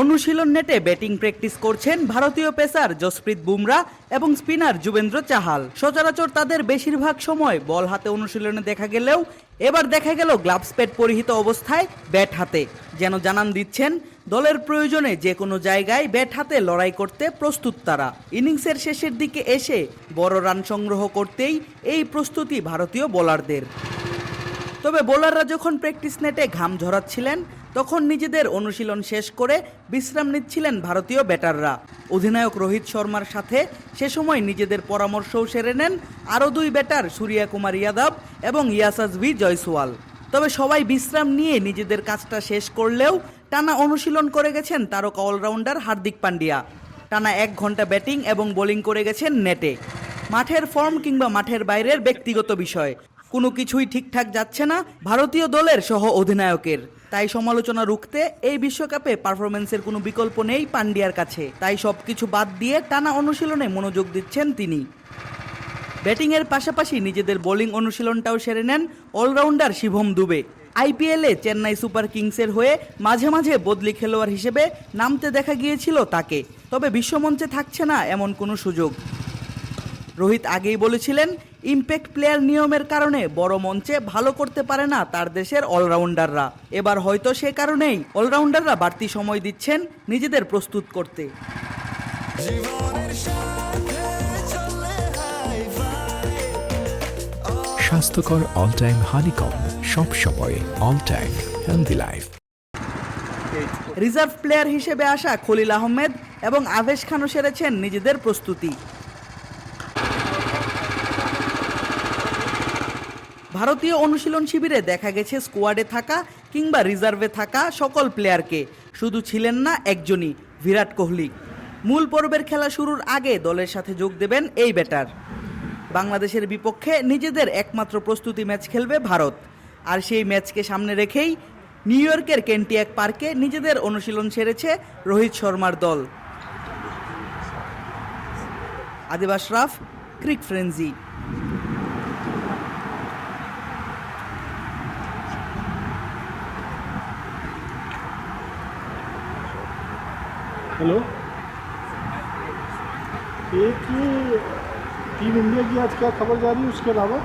অনুশীলন নেটে batting practice করছেন ভারতীয় পেসার জসপ্রীত বুমরা এবং স্পিনার যুবেন্দ্র চাহাল। সচরাচর তাদের বেশিরভাগ সময় বল হাতে অনুশীলনে দেখা গেলেও এবার দেখা গেল গ্লাভস প্যাড পরিহিত অবস্থায় ব্যাট হাতে। যেন জানান দিচ্ছেন, দলের প্রয়োজনে যে কোনো জায়গায় ব্যাট হাতে লড়াই করতে প্রস্তুত তারা। ইনিংসের শেষের দিকে এসে বড় রান সংগ্রহ করতেই এই প্রস্তুতি ভারতীয় বোলারদের। তবে বোলাররা যখন প্র্যাকটিস নেটে ঘাম ঝরাচ্ছিলেন তখন নিজেদের অনুশীলন শেষ করে বিশ্রাম নিচ্ছিলেন ভারতীয় ব্যাটাররা। অধিনায়ক রোহিত শর্মার সাথে সে সময় নিজেদের পরামর্শও সেরে নেন আরও দুই ব্যাটার সূর্যা কুমার ইয়াদব এবং ইয়াসাজভি জয়সওয়াল। তবে সবাই বিশ্রাম নিয়ে নিজেদের কাজটা শেষ করলেও টানা অনুশীলন করে গেছেন তারকা অলরাউন্ডার হার্দিক পান্ডিয়া। টানা এক ঘণ্টা ব্যাটিং এবং বোলিং করে গেছেন নেটে। মাঠের ফর্ম কিংবা মাঠের বাইরের ব্যক্তিগত বিষয়। কোনো কিছুই ঠিকঠাক যাচ্ছে না ভারতীয় দলের সহ অধিনায়কের তাই সমালোচনা রুখতে এই বিশ্বকাপে পারফরমেন্সের কোনো বিকল্প নেই পান্ডিয়ার কাছে। তাই সবকিছু বাদ দিয়ে টানা অনুশীলনে মনোযোগ দিচ্ছেন তিনি। ব্যাটিংয়ের পাশাপাশি নিজেদের বোলিং অনুশীলনটাও সেরে নেন অলরাউন্ডার শিভম দুবে। আইপিএলে চেন্নাই সুপার কিংসের হয়ে মাঝে মাঝে বদলি খেলোয়াড় হিসেবে নামতে দেখা গিয়েছিল তাকে। তবে বিশ্বমঞ্চে থাকছে না এমন কোনো সুযোগ। রোহিত আগেই বলেছিলেন ইমপ্যাক্ট প্লেয়ার নিয়মের কারণে বড় মঞ্চে ভালো করতে পারে না তার দেশের অলরাউন্ডাররা এবার হয়তো সে কারণেই অলরাউন্ডাররা বাড়তি সময় দিচ্ছেন নিজেদের প্রস্তুত করতে। স্বাস্থ্যকর অল টাইম হানিকম সব সময় all time healthy life reserve player হিসেবে আসা খলিল আহমেদ এবং আভেশ খানও সেরেছেন নিজেদের প্রস্তুতি। ভারতীয় অনুশীলন শিবিরে দেখা গেছে স্কোয়াডে থাকা কিংবা রিজার্ভে থাকা সকল প্লেয়ারকে শুধু ছিলেন না একজনই, বিরাট কোহলি। মূল পর্বের খেলা শুরুর আগে দলের সাথে যোগ দেবেন এই ব্যাটার বাংলাদেশের বিপক্ষে নিজেদের একমাত্র প্রস্তুতি ম্যাচ খেলবে ভারত। আর সেই ম্যাচকে সামনে রেখেই নিউ ইয়র্কের কেন্টিয়াক পার্কে নিজেদের অনুশীলন সেরেছে রোহিত শর্মার দল। Adib Ashraf cric frenzy. Hello. एक टीम इंडिया की आज क्या खबर जा रही है उसके अलावा?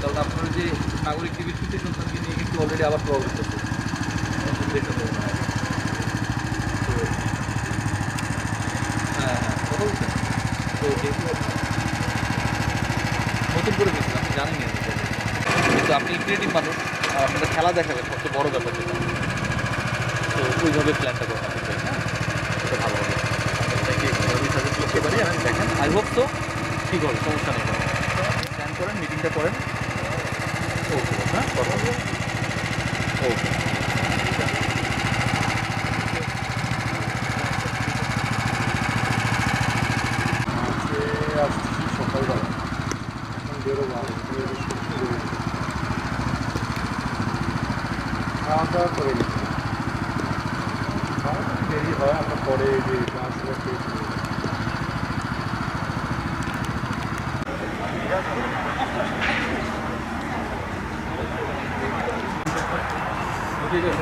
কারণ আপনার যে নাগরিক বিবৃতি সংস্থানকে নিয়ে কিন্তু অলরেডি আবার প্রভাবিত হচ্ছে হ্যাঁ হ্যাঁ তো নতুন করে দিচ্ছেন আপনি জানেন কিন্তু আপনি ক্রিয়েটিভ মানুষ আপনাদের খেলা দেখাবেন সবচেয়ে বড় ব্যাপার যেটা। তো ওইভাবে প্ল্যানটা চাই, হ্যাঁ? এটা ভালো হবে। সাজেস্ট করতে পারি আমি দেখেন আই হোপ তো ঠিক হবে সমস্যা নেই প্ল্যান করেন মিটিংটা করেন। হ্যাঁ কথা ওকে আসছি সকালবেলা এখন বেরোবো। খাওয়া দাওয়া করে নিচ্ছি খাওয়া দাওয়া দেরি হয় আমরা পরে যে পাঁচ হাজার Please.